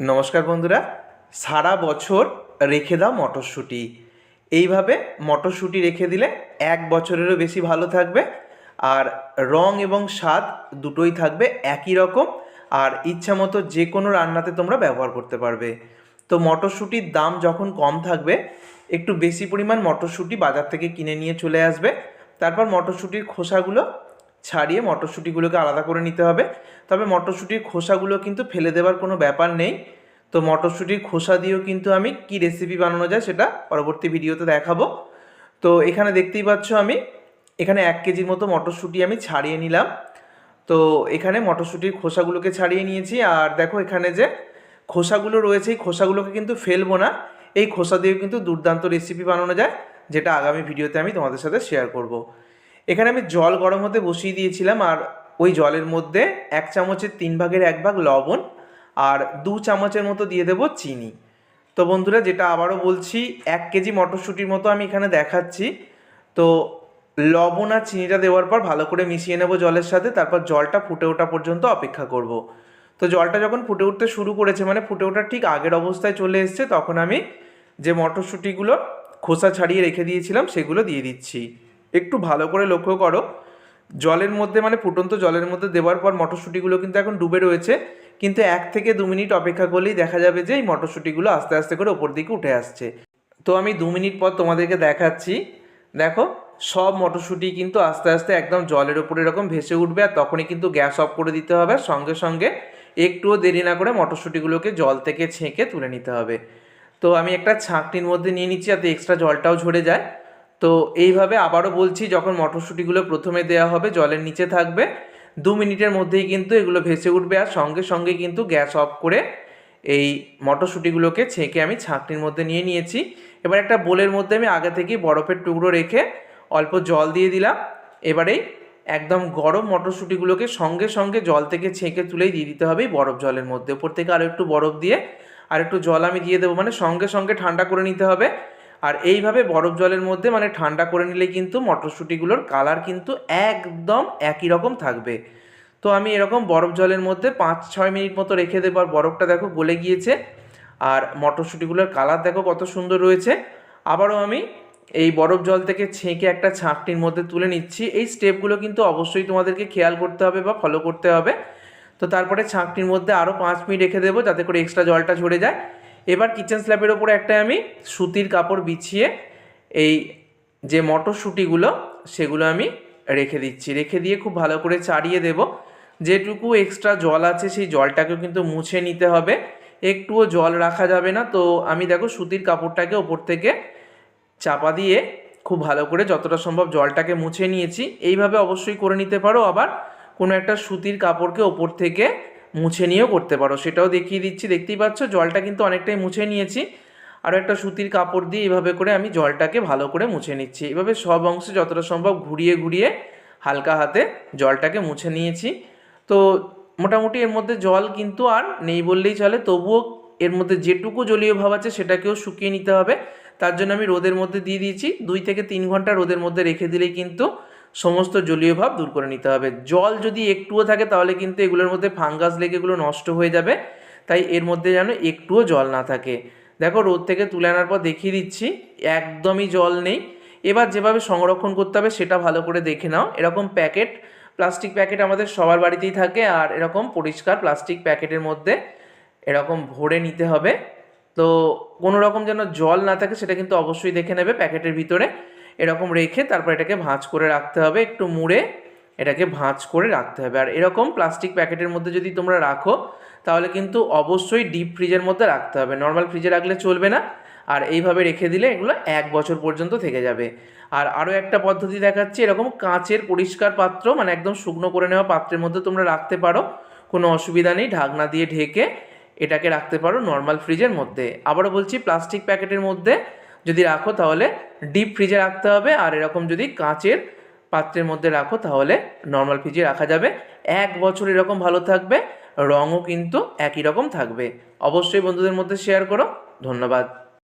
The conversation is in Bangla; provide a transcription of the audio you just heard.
নমস্কার বন্ধুরা। সারা বছর রেখে দাও মটরশুঁটি। এইভাবে মটরশুঁটি রেখে দিলে এক বছরেরও বেশি ভালো থাকবে আর রং এবং স্বাদ দুটোই থাকবে একই রকম আর ইচ্ছা মতো যে কোনো রান্নাতে তোমরা ব্যবহার করতে পারবে। তো মটরশুঁটির দাম যখন কম থাকবে, একটু বেশি পরিমাণ মটরশুঁটি বাজার থেকে কিনে নিয়ে চলে আসবে। তারপর মটরশুঁটির খোসাগুলো ছাড়িয়ে মটরশুঁটিগুলোকে আলাদা করে নিতে হবে। তবে মটরশুঁটির খোসাগুলো কিন্তু ফেলে দেওয়ার কোনো ব্যাপার নেই। তো মটরশুঁটির খোসা দিয়েও কিন্তু আমি কি রেসিপি বানানো যায় সেটা পরবর্তী ভিডিওতে দেখাবো। তো এখানে দেখতেই পাচ্ছ আমি, এখানে এক কেজির মতো মটরশুঁটি আমি ছাড়িয়ে নিলাম। তো এখানে মটরশুঁটির খোসাগুলোকে ছাড়িয়ে নিয়েছি। আর দেখো এখানে যে খোসাগুলো রয়েছে, এই খোসাগুলোকে কিন্তু ফেলব না। এই খোসা দিয়েও কিন্তু দুর্দান্ত রেসিপি বানানো যায়, যেটা আগামী ভিডিওতে আমি তোমাদের সাথে শেয়ার করব। এখানে আমি জল গরম হতে বসিয়ে দিয়েছিলাম, আর ওই জলের মধ্যে এক চামচের তিন ভাগের এক ভাগ লবণ আর দু চামচের মতো দিয়ে দেবো চিনি। তো বন্ধুরা, যেটা আবারও বলছি, এক কেজি মটরশুঁটির মতো আমি এখানে দেখাচ্ছি। তো লবণ আর চিনিটা দেওয়ার পর ভালো করে মিশিয়ে নেব জলের সাথে, তারপর জলটা ফুটে ওঠা পর্যন্ত অপেক্ষা করব। তো জলটা যখন ফুটে উঠতে শুরু করেছে মানে ফুটে ওঠার ঠিক আগের অবস্থায় চলে এসছে, তখন আমি যে মটরশুঁটিগুলো খোসা ছাড়িয়ে রেখে দিয়েছিলাম, সেগুলো দিয়ে দিচ্ছি। একটু ভালো করে লক্ষ্য করো। জলের মধ্যে মানে ফুটন্ত জলের মধ্যে দেওয়ার পর মটরশুঁটিগুলো কিন্তু এখন ডুবে রয়েছে। কিন্তু এক থেকে দু মিনিট অপেক্ষা করলেই দেখা যাবে যে এই মটরশুঁটিগুলো আস্তে আস্তে করে ওপর দিকে উঠে আসছে। তো আমি দু মিনিট পর তোমাদেরকে দেখাচ্ছি। দেখো, সব মটরশুঁটি কিন্তু আস্তে আস্তে একদম জলের ওপরে এরকম ভেসে উঠবে আর তখনই কিন্তু গ্যাস অফ করে দিতে হবে সঙ্গে সঙ্গে একটুও দেরি না করে মটরশুঁটিগুলোকে জল থেকে ছেঁকে তুলে নিতে হবে। তো আমি একটা ছাঁকনির মধ্যে নিয়ে নিচ্ছি যাতে এক্সট্রা জলটাও ঝরে যায়। তো এইভাবে আবারও বলছি, যখন মটরশুঁটিগুলো প্রথমে দেওয়া হবে, জলের নিচে থাকবে। দু মিনিটের মধ্যেই কিন্তু এগুলো ভেসে উঠবে আর সঙ্গে সঙ্গে কিন্তু গ্যাস অফ করে এই মটরশুঁটিগুলোকে ছেঁকে আমি ছাঁকনির মধ্যে নিয়ে নিয়েছি। এবার একটা বোলের মধ্যে আমি আগে থেকেই বরফের টুকরো রেখে অল্প জল দিয়ে দিলাম। এবারেই একদম গরম মটরশুঁটিগুলোকে সঙ্গে সঙ্গে জল থেকে ছেঁকে তুলেই দিয়ে দিতে হবে বরফ জলের মধ্যে। ওপর থেকে আরও একটু বরফ দিয়ে আর একটু জল আমি দিয়ে দেবো মানে সঙ্গে সঙ্গে ঠান্ডা করে নিতে হবে। আর এইভাবে বরফ জলের মধ্যে মানে ঠান্ডা করে নিলে কিন্তু মটরশুঁটিগুলোর কালার কিন্তু একদম একই রকম থাকবে। তো আমি এরকম বরফ জলের মধ্যে পাঁচ, ছয় মিনিট মতো রেখে দেবো। আর বরফটা দেখো গলে গিয়েছে। আর মটরশুঁটিগুলোর কালার দেখো কত সুন্দর রয়েছে। আবারও আমি এই বরফ জল থেকে ছেঁকে একটা ছাঁকটির মধ্যে তুলে নিচ্ছি। এই স্টেপগুলো কিন্তু অবশ্যই তোমাদেরকে খেয়াল করতে হবে বা ফলো করতে হবে। তো তারপরে ছাঁকটির মধ্যে আরও পাঁচ মিনিট রেখে দেবো যাতে করে এক্সট্রা জলটা ঝরে যায়। এবার কিচেন স্ল্যাবের ওপরে একটা আমি সুতির কাপড় বিছিয়ে এই যে মটরশুঁটিগুলো, সেগুলো আমি রেখে দিচ্ছি। রেখে দিয়ে খুব ভালো করে চাড়িয়ে দেব। যেটুকু এক্সট্রা জল আছে, সেই জলটাকেও কিন্তু মুছে নিতে হবে। একটুও জল রাখা যাবে না। তো আমি দেখো সুতির কাপড়টাকে ওপর থেকে চাপা দিয়ে খুব ভালো করে যতটা সম্ভব জলটাকে মুছে নিয়েছি। এইভাবে অবশ্যই করে নিতে পারো। আবার কোনো একটা সুতির কাপড়কে ওপর থেকে মুছে নিয়েও করতে পারো। সেটাও দেখিয়ে দিচ্ছি। দেখতেই পাচ্ছ, জলটা কিন্তু অনেকটাই মুছে নিয়েছি। আরও একটা সুতির কাপড় দিয়ে এভাবে করে আমি জলটাকে ভালো করে মুছে নিচ্ছি। এভাবে সব অংশে যতটা সম্ভব ঘুরিয়ে ঘুরিয়ে হালকা হাতে জলটাকে মুছে নিয়েছি। তো মোটামুটি এর মধ্যে জল কিন্তু আর নেই বললেই চলে। তবুও এর মধ্যে যেটুকু জলীয় ভাব আছে সেটাকেও শুকিয়ে নিতে হবে। তার জন্য আমি রোদের মধ্যে দিয়ে দিয়েছি। দুই থেকে তিন ঘণ্টা রোদের মধ্যে রেখে দিলেই কিন্তু সমস্ত জলীয় ভাব দূর করে নিতে হবে। জল যদি একটুও থাকে তাহলে কিন্তু এগুলোর মধ্যে ফাঙ্গাস লেগে এগুলো নষ্ট হয়ে যাবে। তাই এর মধ্যে যেন একটুও জল না থাকে। দেখো রোদ থেকে তুলে আনার পর দেখিয়ে দিচ্ছি, একদমই জল নেই। এবার যেভাবে সংরক্ষণ করতে হবে সেটা ভালো করে দেখে নাও। এরকম প্যাকেট, প্লাস্টিক প্যাকেট আমাদের সবার বাড়িতেই থাকে আর এরকম পরিষ্কার প্লাস্টিক প্যাকেটের মধ্যে এরকম ভরে নিতে হবে। তো কোনো রকম যেন জল না থাকে সেটা কিন্তু অবশ্যই দেখে নেবে প্যাকেটের ভিতরে। এরকম রেখে তারপর এটাকে ভাঁজ করে রাখতে হবে, একটু মুড়ে এটাকে ভাঁজ করে রাখতে হবে। আর এরকম প্লাস্টিক প্যাকেটের মধ্যে যদি তোমরা রাখো, তাহলে কিন্তু অবশ্যই ডিপ ফ্রিজের মধ্যে রাখতে হবে। নর্মাল ফ্রিজে রাখলে চলবে না, আর এইভাবে রেখে দিলে এগুলো এক বছর পর্যন্ত থেকে যাবে। আর আরও একটা পদ্ধতি দেখাচ্ছি, এরকম কাঁচের পরিষ্কার পাত্র মানে একদম শুকনো করে নেওয়া পাত্রের মধ্যে তোমরা রাখতে পারো। কোনো অসুবিধা নেই, ঢাকনা দিয়ে ঢেকে এটাকে রাখতে পারো নর্মাল ফ্রিজের মধ্যে। আবারও বলছি প্লাস্টিক প্যাকেটের মধ্যে যদি রাখো তাহলে ডিপ ফ্রিজে রাখতে হবে, আর এরকম যদি কাঁচের পাত্রের মধ্যে রাখো তাহলে নর্মাল ফ্রিজে রাখা যাবে। এক বছর এরকম ভালো থাকবে, রঙও কিন্তু একই রকম থাকবে। অবশ্যই বন্ধুদের মধ্যে শেয়ার করো। ধন্যবাদ।